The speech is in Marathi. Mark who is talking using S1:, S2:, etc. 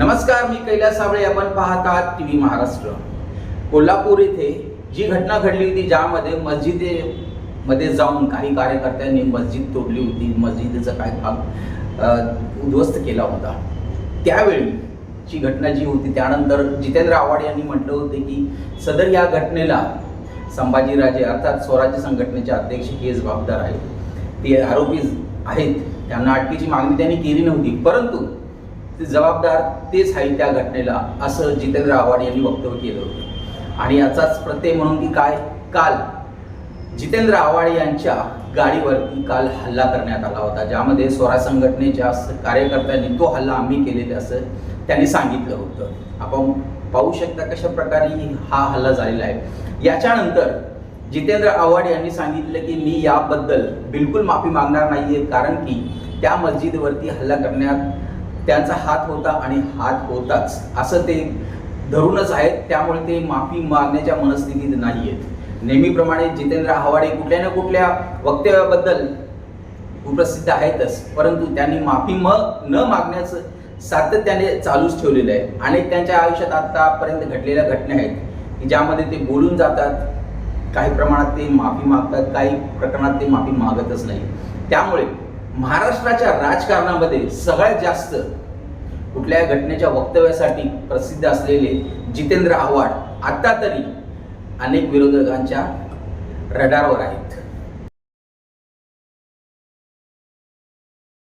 S1: नमस्कार मी कैलास साबळे आपण पाहत आहात टी व्ही महाराष्ट्र. कोल्हापूर येथे जी घटना घडली होती ज्यामध्ये मस्जिदेमध्ये जाऊन काही कार्यकर्त्यांनी मस्जिद तोडली होती. मस्जिदेचा काही भाग उद्ध्वस्त केला होता. त्यावेळी जी घटना जी होती त्यानंतर जितेंद्र आव्हाड यांनी म्हटलं होते की सदर या घटनेला संभाजीराजे अर्थात स्वराज्य संघटनेचे अध्यक्ष हे जबाबदार आहेत. ते आरोपी आहेत. त्यांना अटकेची मागणी त्यांनी केली नव्हती. परंतु ते जबाबदार तेच आहे त्या घटनेला असं जितेंद्र आव्हाड यांनी वक्तव्य केलं होतं. आणि याचाच प्रत्यय म्हणून की काय? काल जितेंद्र आव्हाड यांच्या गाडीवरती काल हल्ला करण्यात आला होता ज्यामध्ये स्वराज संघटनेच्या कार्यकर्त्यांनी तो हल्ला आम्ही केलेला असं त्यांनी सांगितलं होतं. आपण पाहू शकता कशा प्रकारे हा हल्ला झालेला आहे. याच्यानंतर जितेंद्र आव्हाड यांनी सांगितलं की मी याबद्दल बिलकुल माफी मागणार नाहीये कारण की त्या मस्जिदवरती हल्ला करण्यात त्यांचा हात होता आणि हात होताच. असं ते धरूनच आहेत त्यामुळे ते माफी मागण्याच्या मनस्थितीत नाही आहेत नेहमीप्रमाणे जितेंद्र आव्हाडे कुठल्या ना कुठल्या वक्तव्याबद्दल कुप्रसिद्ध आहेतच परंतु त्यांनी माफी म न मागण्याचं सातत्याने चालूच ठेवलेलं आहे. अनेक त्यांच्या आयुष्यात आतापर्यंत घडलेल्या घटना आहेत की ज्यामध्ये ते बोलून जातात काही प्रमाणात ते माफी मागतात काही प्रकरणात ते माफी मागतच नाही. त्यामुळे महाराष्ट्राच्या राजकारणामध्ये सगळ्यात जास्त कुठल्या घटनेच्या वक्तव्यासाठी प्रसिद्ध असलेले जितेंद्र आव्हाड आत्ता तरी अनेक विरोधकांच्या रडारवर आहेत.